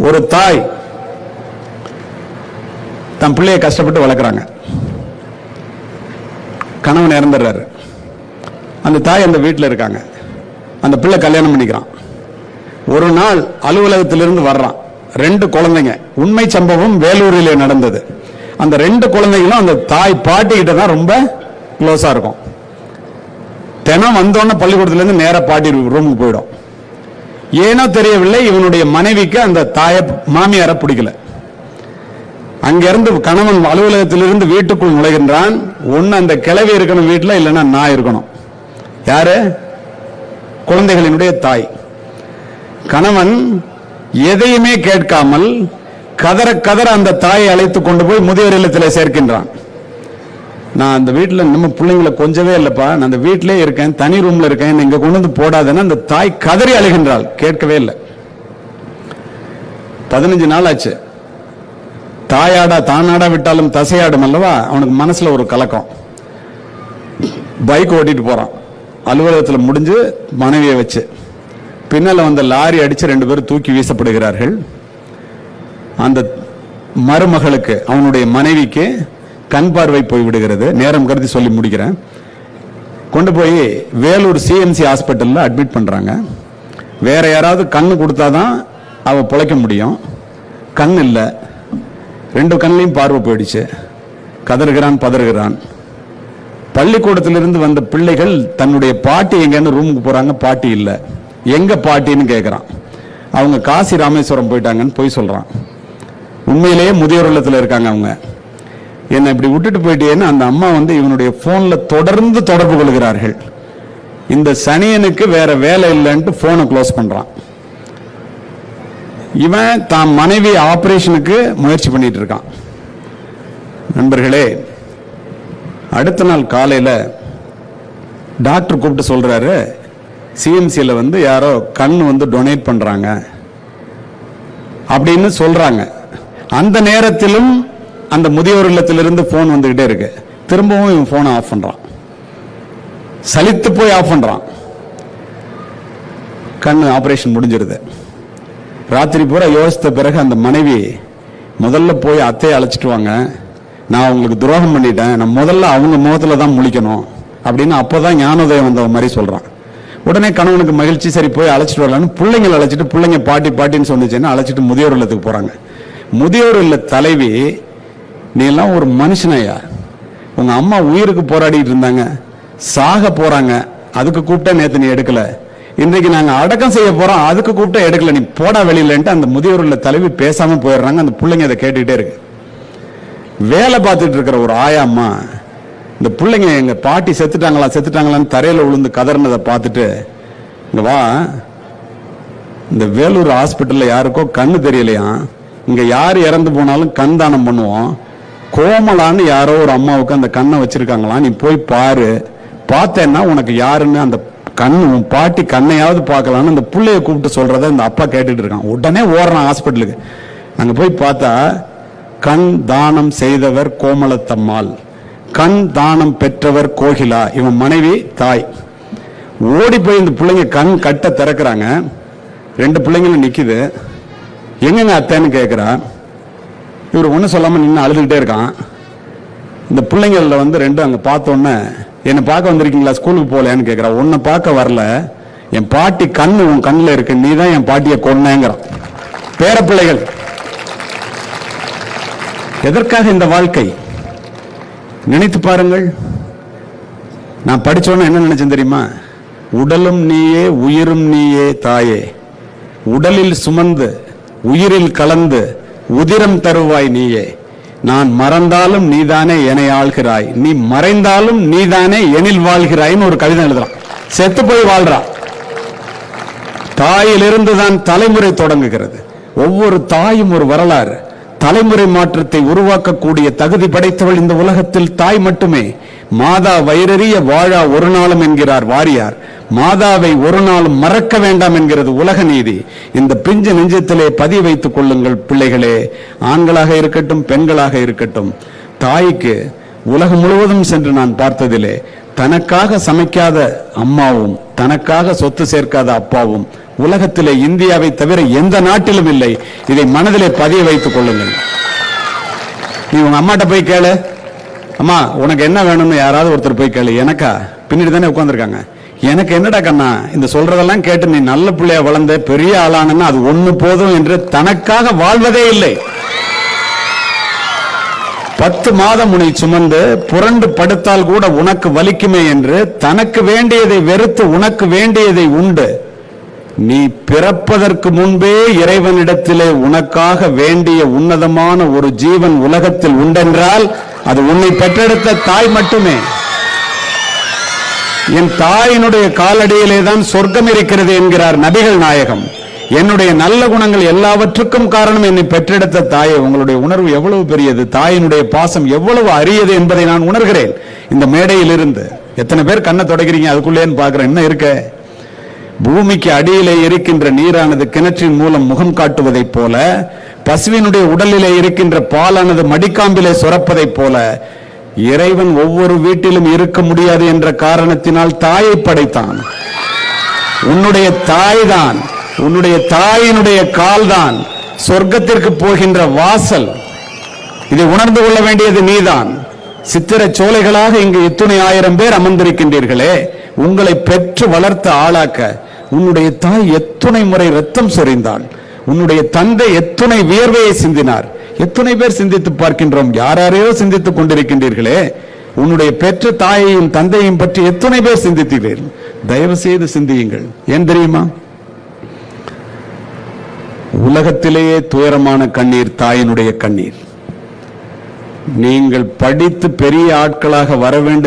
ஒரு தாய் தன் பிள்ளையை கஷ்டப்பட்டு வளர்க்குறாங்க. கணவன் இறந்துடுறாரு. அந்த தாய் அந்த வீட்டில் இருக்காங்க. அந்த பிள்ளை கல்யாணம் பண்ணிக்கிறான். ஒரு நாள் அலுவலகத்திலிருந்து வர்றான். ரெண்டு குழந்தைங்க. உண்மை சம்பவம் வேலூரிலே நடந்தது. அந்த ரெண்டு குழந்தைங்களும் அந்த தாய் பாட்டிக்கிட்ட தான் ரொம்ப க்ளோஸா இருக்கும். தினம் வந்தோடனே பள்ளிக்கூடத்துலேருந்து நேராக பாட்டி ரூமுக்கு போயிடும். ஏனோ தெரியவில்லை இவனுடைய மனைவிக்கு அந்த தாய மாமியாரை பிடிக்கல. அங்கிருந்து கணவன் அலுவலகத்திலிருந்து வீட்டுக்குள் நுழைகின்றான். ஒன்னு அந்த கிளவி இருக்கணும் வீட்டில் இல்லைன்னா நான் இருக்கணும். யாரு? குழந்தைகளினுடைய தாய். கணவன் எதையுமே கேட்காமல் கதற கதற அந்த தாயை அழைத்து கொண்டு போய் முதியோர் இல்லத்தில் சேர்க்கின்றான். நான் அந்த வீட்டில் நம்ம பிள்ளைங்களை கொஞ்சவே இல்லைப்பா. நான் அந்த வீட்டிலே இருக்கேன் தனி ரூம்ல இருக்கேன். இங்கே கொண்டு வந்து போடாதேன்னு அந்த தாய் கதறி அழுகின்றாள். கேட்கவே இல்லை. பதினஞ்சு நாள் ஆச்சு. தாயாடா தானாடா விட்டாலும் தசையாடும் அல்லவா? அவனுக்கு மனசில் ஒரு கலக்கம். பைக் ஓட்டிட்டு போகிறான் அலுவலகத்தில் முடிஞ்சு மனைவியை வச்சு. பின்னால வந்த லாரி அடிச்சு ரெண்டு பேரும் தூக்கி வீசப்படுகிறார்கள். அந்த மருமகளுக்கு அவனுடைய மனைவிக்கு கண் பார்வை போய் விடுகிறது. நேரம் கருதி சொல்லி முடிக்கிறேன். கொண்டு போய் வேலூர் சிஎம்சி ஹாஸ்பிட்டலில் அட்மிட் பண்ணுறாங்க வேற யாராவது கண்ணு கொடுத்தாதான் அவள் பிழைக்க முடியும். கண் இல்லை. ரெண்டு கண்ணிலையும் பார்வை போயிடுச்சு. கதறுகிறான் பதறுகிறான். பள்ளிக்கூடத்திலிருந்து வந்த பிள்ளைகள் தன்னுடைய பாட்டி எங்கன்னு ரூமுக்கு போகிறாங்க பாட்டி இல்லை. எங்கே பாட்டின்னு கேட்குறான் அவங்க காசி ராமேஸ்வரம் போயிட்டாங்கன்னு போய் சொல்கிறான் உண்மையிலேயே முதியோர் இல்லத்தில் இருக்காங்க அவங்க. என்னை இப்படி விட்டுட்டு போயிட்டேன்னு அந்த அம்மா வந்து இவனுடைய போன்ல தொடர்ந்து தொடர்பு கொள்கிறார்கள். இந்த சனியனுக்கு வேற வேலை இல்லைன்ட்டு போனை க்ளோஸ் பண்றான். இவன் தான் மனைவி ஆபரேஷனுக்கு முயற்சி பண்ணிட்டு இருக்கான். நண்பர்களே அடுத்த நாள் காலையில டாக்டர் கூப்பிட்டு சொல்றாரு சிஎம்சியில் வந்து யாரோ கண் வந்து டொனேட் பண்றாங்க அப்படின்னு சொல்றாங்க. அந்த நேரத்திலும் அந்த முதியோர் இல்லத்திலிருந்து போன் வந்துகிட்டே இருக்கு. திரும்பவும் இவன் போனை ஆஃப் பண்றான். சலித்து போய் ஆஃப் பண்றான். கண் ஆபரேஷன் முடிஞ்சிருது. ராத்திரி பூரா யோசித்த பிறகு அந்த மனைவி முதல்ல போய் அத்தையை அழைச்சிட்டு வாங்க. நான் உங்களுக்கு துரோகம் பண்ணிட்டேன். நான் முதல்ல அவங்க முகத்தில் தான் முழிக்கணும். அப்படின்னு அப்பதான் ஞானோதயம் வந்த மாதிரி சொல்றான். உடனே கணவனுக்கு மகிழ்ச்சி சரி போய் அழைச்சிட்டு வரலான்னு பிள்ளைங்களை அழைச்சிட்டு பிள்ளைங்க பாட்டி பாட்டின்னு சொன்னிச்சுன்னா அழைச்சிட்டு முதியோர் இல்லத்துக்கு போறாங்க. முதியோர் இல்ல தலைவி நீ எல்லாம் ஒரு மனுஷனையா உங்க அம்மா உயிருக்கு போராடிட்டு இருந்தாங்க. சாக போறாங்க. அதுக்கு கூப்பிட்டா நேத்து நீ எடுக்கல. இன்றைக்கு நாங்க அடக்கம் செய்ய போறோம். அதுக்கு கூப்பிட்டா எடுக்கல. நீ போடா வெளியிலன்ட்டு அந்த முதியோர் தலைவி பேசாம போயிடுறாங்க. அந்த பிள்ளைங்க அதை கேட்டுக்கிட்டே இருக்கு. வேலை பார்த்துட்டு இருக்கிற ஒரு ஆயா அம்மா இந்த பிள்ளைங்க எங்க பாட்டி செத்துட்டாங்களா செத்துட்டாங்களான்னு தரையில விழுந்து கதறினதை பார்த்துட்டு இங்க வா. இந்த வேலூர் ஹாஸ்பிட்டல்ல யாருக்கோ கண்ணு தெரியலையா இங்க யார் இறந்து போனாலும் கண் தானம் பண்ணுவோம். கோமலான்னு யாரோ ஒரு அம்மாவுக்கு அந்த கண்ணை வச்சிருக்காங்களா? நீ போய் பாரு. பார்த்தேன்னா உனக்கு யாருன்னு அந்த கண் உன் பாட்டி கண்ணையாவது பார்க்கலான்னு அந்த பிள்ளைய கூப்பிட்டு சொல்கிறத இந்த அப்பா கேட்டுட்டு இருக்கான். உடனே ஓடுறான் ஹாஸ்பிட்டலுக்கு. அங்கே போய் பார்த்தா கண் தானம் செய்தவர் கோமலத்தம்மாள். கண் தானம் பெற்றவர் கோகிலா. இவன் மனைவி தாய். ஓடி போய் இந்த பிள்ளைங்க கண் கட்ட திறக்கிறாங்க. ரெண்டு பிள்ளைங்களும் நிற்கிது எங்கெங்க அத்தைன்னு கேட்குறா இவர் ஒன்றும் சொல்லாமல் நின்று அழுதுகிட்டே இருக்கான். இந்த பிள்ளைங்களில் வந்து ரெண்டும் அங்கே பார்த்தோன்னே என்னை பார்க்க வந்திருக்கீங்களா? ஸ்கூலுக்கு போகலையான்னு கேட்குறா உன்னை பார்க்க வரல. என் பாட்டி கண்ணு உன் கண்ணில் இருக்கு. நீ தான் என் பாட்டியை கொன்னேங்கிறான் பேர பிள்ளைகள் எதற்காக இந்த வாழ்க்கை? நினைத்து பாருங்கள். நான் படித்தோன்னே என்ன நினைச்சேன் தெரியுமா? உடலும் நீயே உயிரும் நீயே தாயே. உடலில் சுமந்து உயிரில் கலந்து உதிரம் தருவாய் நீயே. நான் மறந்தாலும் நீதானே என்னை ஆள்கிறாய். நீ மறைந்தாலும் நீதானே எனில் வாழ்கிறாய்ன்னு ஒரு கவிதை எழுதுறான். செத்து போய் வாழ்றான். தாயிலிருந்து தான் தலைமுறை தொடங்குகிறது. ஒவ்வொரு தாயும் ஒரு வரலாறு. தலைமுறை மாற்றத்தை உருவாக்கக்கூடிய தகுதி படைத்தவள் இந்த உலகத்தில் தாய் மட்டுமே. மாதா வயிறறிய வாழா ஒரு நாளும் என்கிறார் வாரியார். மாதாவை ஒரு நாளும் மறக்க வேண்டாம் என்கிறது உலக நீதி. இந்த பிஞ்சு நெஞ்சத்திலே பதிய வைத்துக் கொள்ளுங்கள் பிள்ளைகளே. ஆண்களாக இருக்கட்டும் பெண்களாக இருக்கட்டும். தாய்க்கு உலகம் முழுவதும் சென்று நான் பார்த்ததிலே தனக்காக சமைக்காத அம்மாவும் தனக்காக சொத்து சேர்க்காத அப்பாவும் உலகத்திலே இந்தியாவை தவிர எந்த நாட்டிலும் இல்லை. இதை மனதிலே பதிய வைத்துக் கொள்ளுங்கள். நீ உங்க அம்மாட்ட போய் கேளு. அம்மா உனக்கு என்ன வேணும்னு யாராவது ஒருத்தர் போய் கேளு. எனக்கா? பின்னாடி தானே உட்காந்துருக்காங்க எனக்கு என்னடா கண்ணா? இந்த சொல்றதெல்லாம் கேட்டு நீ நல்ல பிள்ளைய வளர்ந்த பெரிய ஆளானன்னா அது ஒண்ணு போதும் என்று தனக்காக வாழ்வதே இல்லை. பத்து மாதம் உன்னை சுமந்து புரண்டு படுத்தால் கூட உனக்கு வலிக்குமே என்று தனக்கு வேண்டியதை வெறுத்து உனக்கு வேண்டியதை உண்டு. நீ பிறப்பதற்கு முன்பே இறைவனிடத்திலே உனக்காக வேண்டிய உன்னதமான ஒரு ஜீவன் உலகத்தில் உண்டென்றால் அது உன்னை பெற்றெடுத்த தாய் மட்டுமே. என் தாயினுடைய காலடியிலே தான் சொர்க்கம் இருக்கிறது என்கிறார் நபிகள் நாயகம். என்னுடைய நல்ல குணங்கள் எல்லாவற்றுக்கும் காரணம் என்னை பெற்றெடுத்த தாயை. உங்களுடைய உணர்வு எவ்வளவு பெரியது? தாயினுடைய பாசம் எவ்வளவு அரியது என்பதை நான் உணர்கிறேன். இந்த மேடையில் இருந்து எத்தனை பேர் கண்ணை தொடக்கிறீங்க? அதுக்குள்ளேன்னு பார்க்குறேன். என்ன இருக்க? பூமிக்கு அடியிலே இருக்கின்ற நீரானது கிணற்றின் மூலம் முகம் காட்டுவதைப் போல பசுவினுடைய உடலிலே இருக்கின்ற பாலானது மடிக்காம்பிலே சுரப்பதைப் போல இறைவன் ஒவ்வொரு வீட்டிலும் இருக்க முடியாது என்ற காரணத்தினால் தாயை படைத்தான். உன்னுடைய தாய்தான் உன்னுடைய தாயினுடைய கால்தான் சொர்க்கத்திற்கு போகின்ற வாசல். இதை உணர்ந்து கொள்ள வேண்டியது நீதான். சித்திர சோலைகளாக இங்கு எத்தனை ஆயிரம் பேர் அமர்ந்திருக்கின்றீர்களே. உங்களை பெற்று வளர்த்த ஆளாக்க உன்னுடைய தாய் எத்துணை முறை ரத்தம் சொரிந்தாள் உன்னுடைய தந்தை எத்துணை வியர்வையை சிந்தினார். எத்துணை பேர் சிந்தித்து பார்க்கின்றோம். யாரையோ சிந்தித்துக் கொண்டிருக்கின்றீர்களே. உன்னுடைய பெற்ற தாயையும் தந்தையும் பற்றி எத்துணை பேர் சிந்தித்தீர்கள். தயவு செய்து சிந்தியுங்கள். ஏன் தெரியுமா? உலகத்திலேயே துயரமான கண்ணீர் தாயினுடைய கண்ணீர். நீங்கள் படித்து பெரிய ஆட்களாக வர வேண்டும்